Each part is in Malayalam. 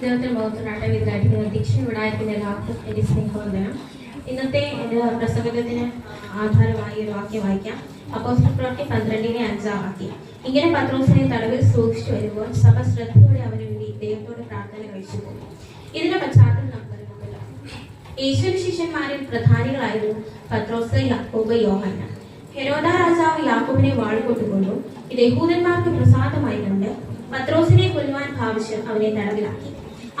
ദൈവത്തിന് മുഖത്തുണ്ടാട്ടെ വിദ്യാർത്ഥികൾ ദീക്ഷൻ വിടായത്തിന്റെ എല്ലാവർക്കും എന്റെ സ്നേഹവന്ദനം ഇന്നത്തെ എന്റെ പ്രസംഗത്തിന് ആധാരമായി ഒരു വാക്യം വായിക്കാം. അപ്പോസ്റ്റൽ പ്രവൃത്തി പന്ത്രണ്ടിനെ അഞ്ചാം വാക്യം. ഇങ്ങനെ പത്രോസിനെ തടവിൽ സൂക്ഷിച്ചു വരുമ്പോൾ സഭ ശ്രദ്ധയോടെ അവന് വേണ്ടി ദൈവത്തോട് പ്രാർത്ഥന കഴിച്ചു പോകും ഇതിന്റെ പശ്ചാത്തലം നമുക്കറിയാമല്ലോ യേശുവിന് ശിഷ്യന്മാരിൽ പ്രധാനികളായിരുന്നു പത്രോസ് യാക്കോബ് യോഹന്ന ഹെരോദ രാജാവ് യാക്കോബിനെ വാളുകൊണ്ടുകൊണ്ടു ഇത് യഹൂദന്മാർക്ക് പ്രസാദമായി കണ്ട് പത്രോസിനെ കൊല്ലുവാൻ ഭാവിച്ച് അവനെ തടവിലാക്കി.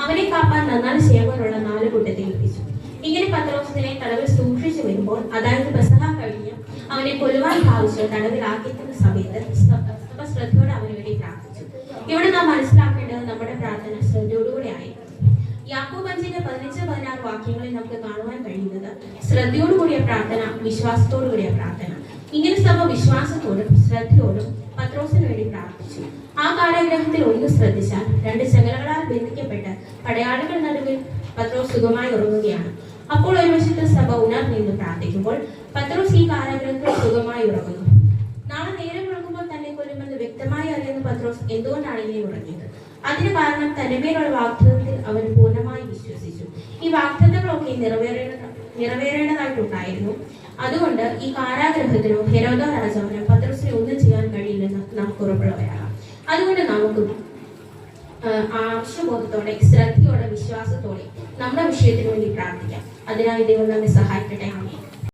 അവനെ കാപ്പാൻ നന്നായി സേവകരുള്ള നാല് കൂട്ടത്തെ ഏൽപ്പിച്ചു. ഇങ്ങനെ പത്രോസിനെ തടവിൽ സൂക്ഷിച്ചു വരുമ്പോൾ അതായത് ബസഹ കഴിഞ്ഞ് അവനെ കൊല്ലുവാൻ ഭാവിച്ച് തടവിലാക്കിക്കുന്ന സമയത്ത് ശ്രദ്ധയോടെ അവന് വേണ്ടി പ്രാർത്ഥിച്ചു. ഇവിടെ നാം മനസ്സിലാക്കേണ്ടത് നമ്മുടെ പ്രാർത്ഥന ശ്രദ്ധയോടുകൂടെ ആയി. യാക്കോബ് അഞ്ചിന്റെ പതിനഞ്ച് പതിനാറ് വാക്യങ്ങളിൽ നമുക്ക് കാണുവാൻ കഴിയുന്നത് ശ്രദ്ധയോടുകൂടിയ പ്രാർത്ഥന വിശ്വാസത്തോടുകൂടിയ പ്രാർത്ഥന. ഇങ്ങനെ സഭ വിശ്വാസത്തോടും ശ്രദ്ധയോടും പത്രോസിന് വേണ്ടി പ്രാർത്ഥിച്ചു. ആ കാലഗ്രഹത്തിൽ ഒന്ന് ശ്രദ്ധിച്ചാൽ രണ്ട് ചങ്ങലകളാൽ ബന്ധിക്കപ്പെട്ട് പടയാളികൾ നടുവിൽ പത്രോസ് സുഖമായി ഉറങ്ങുകയാണ്. അപ്പോൾ ഒരു വശത്ത് സഭ ഉണർന്നിന്ന് പ്രാർത്ഥിക്കുമ്പോൾ പത്രോസ് ഈ കാരാഗ്രഹത്തിൽ സുഖമായി ഉറങ്ങുന്നു. നാളെ നേരം ഉറങ്ങുമ്പോൾ തന്നെ കൊല്ലുമെന്ന് വ്യക്തമായി അറിയുന്ന പത്രോസ് എന്തുകൊണ്ടാണ് ഇങ്ങനെ ഉറങ്ങിയത്? അതിന് കാരണം തന്റെ മേലുള്ള വാഗ്ദത്തത്തിൽ അവൻ പൂർണമായി വിശ്വസിച്ചു. ഈ വാഗ്ദത്തങ്ങളൊക്കെ നിറവേറേണ്ട നിറവേറേണ്ടതായിട്ടുണ്ടായിരുന്നു. അതുകൊണ്ട് ഈ കാരാഗ്രഹത്തിനോ ഹെരോദ രാജാവിനോ അതുകൊണ്ട് നമുക്ക് ആവശ്യബോധത്തോടെ ശ്രദ്ധയോടെ വിശ്വാസത്തോടെ നമ്മുടെ വിഷയത്തിന് വേണ്ടി പ്രാർത്ഥിക്കാം. അതിനായി ദൈവം നമ്മെ സഹായിക്കട്ടെ. ആമേൻ.